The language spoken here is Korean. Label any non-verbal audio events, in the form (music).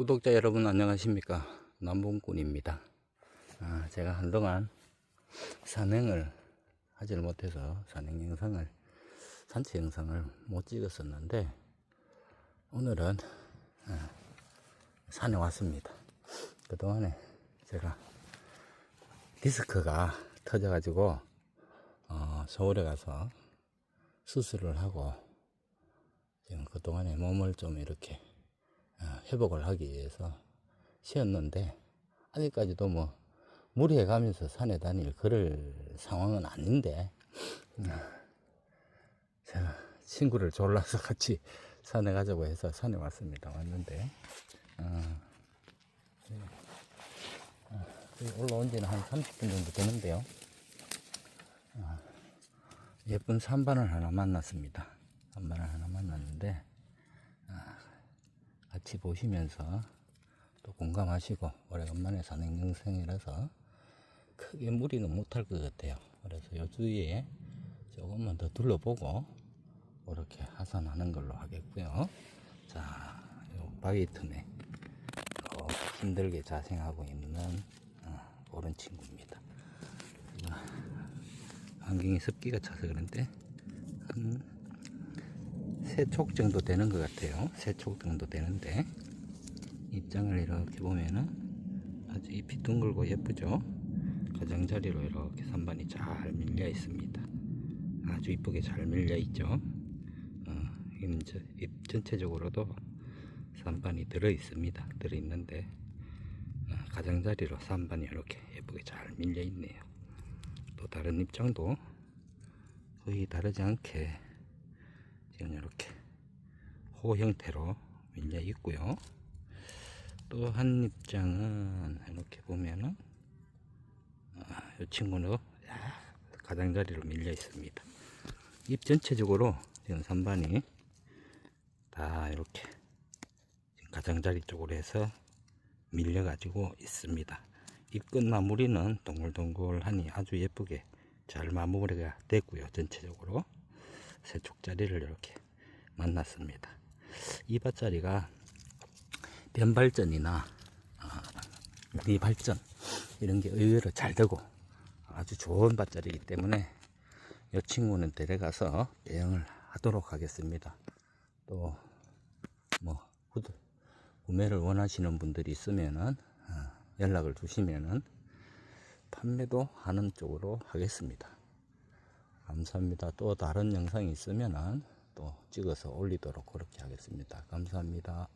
구독자 여러분 안녕하십니까? 남봉꾼입니다. 아, 제가 한동안 산행을 하지를 못해서 산행 영상을 산책 영상을 못 찍었었는데 오늘은 아, 산에 왔습니다. 그동안에 제가 디스크가 터져 가지고 어, 서울에 가서 수술을 하고 지금 그동안에 몸을 좀 이렇게 어, 회복을 하기 위해서 쉬었는데 아직까지도 뭐 무리해 가면서 산에 다닐 그럴 상황은 아닌데. 어, 제가 친구를 졸라서 (laughs) 같이 산에 가자고 해서 산에 왔습니다. 왔는데. 어, 올라온 지는 한 30분 정도 되는데요. 어, 예쁜 산반을 하나 만났습니다. 산반을 하나 만났는데 같이 보시면서 또 공감하시고 오래간만에 산행 영상이라서 크게 무리는 못할 것 같아요. 그래서 요 주위에 조금만 더 둘러보고 이렇게 하산하는 걸로 하겠고요. 자, 요 바위 틈에 꼭 힘들게 자생하고 있는 어, 그런 친구입니다. 제가 안경에 습기가 차서 그런데 한 세촉 정도 되는 것 같아요. 세촉 정도 되는데 입장을 이렇게 보면은 아주 잎이 둥글고 예쁘죠. 가장자리로 이렇게 선반이 잘 밀려 있습니다. 아주 이쁘게 잘 밀려 있죠. 어, 잎 전체적으로도 선반이 들어 있습니다. 들어 있는데 어, 가장자리로 선반이 이렇게 예쁘게 잘 밀려 있네요. 또 다른 입장도 거의 다르지 않게 이렇게 호 형태로 밀려 있고요. 또 한 입장은 이렇게 보면은 아, 이 친구는 야, 가장자리로 밀려 있습니다. 잎 전체적으로 지금 선반이 다 이렇게 가장자리 쪽으로 해서 밀려 가지고 있습니다. 잎끝 마무리는 동글동글하니 아주 예쁘게 잘 마무리가 됐고요. 전체적으로 세 촉자리를 이렇게 만났습니다. 이 밭자리가 변발전이나 아, 우리 발전 이런 게 의외로 잘 되고 아주 좋은 밭자리이기 때문에 이 친구는 데려가서 배영을 하도록 하겠습니다. 또뭐 구매를 원하시는 분들이 있으면은 어, 연락을 주시면은 판매도 하는 쪽으로 하겠습니다. 감사합니다. 또 다른 영상이 있으면은 또 찍어서 올리도록 그렇게 하겠습니다. 감사합니다.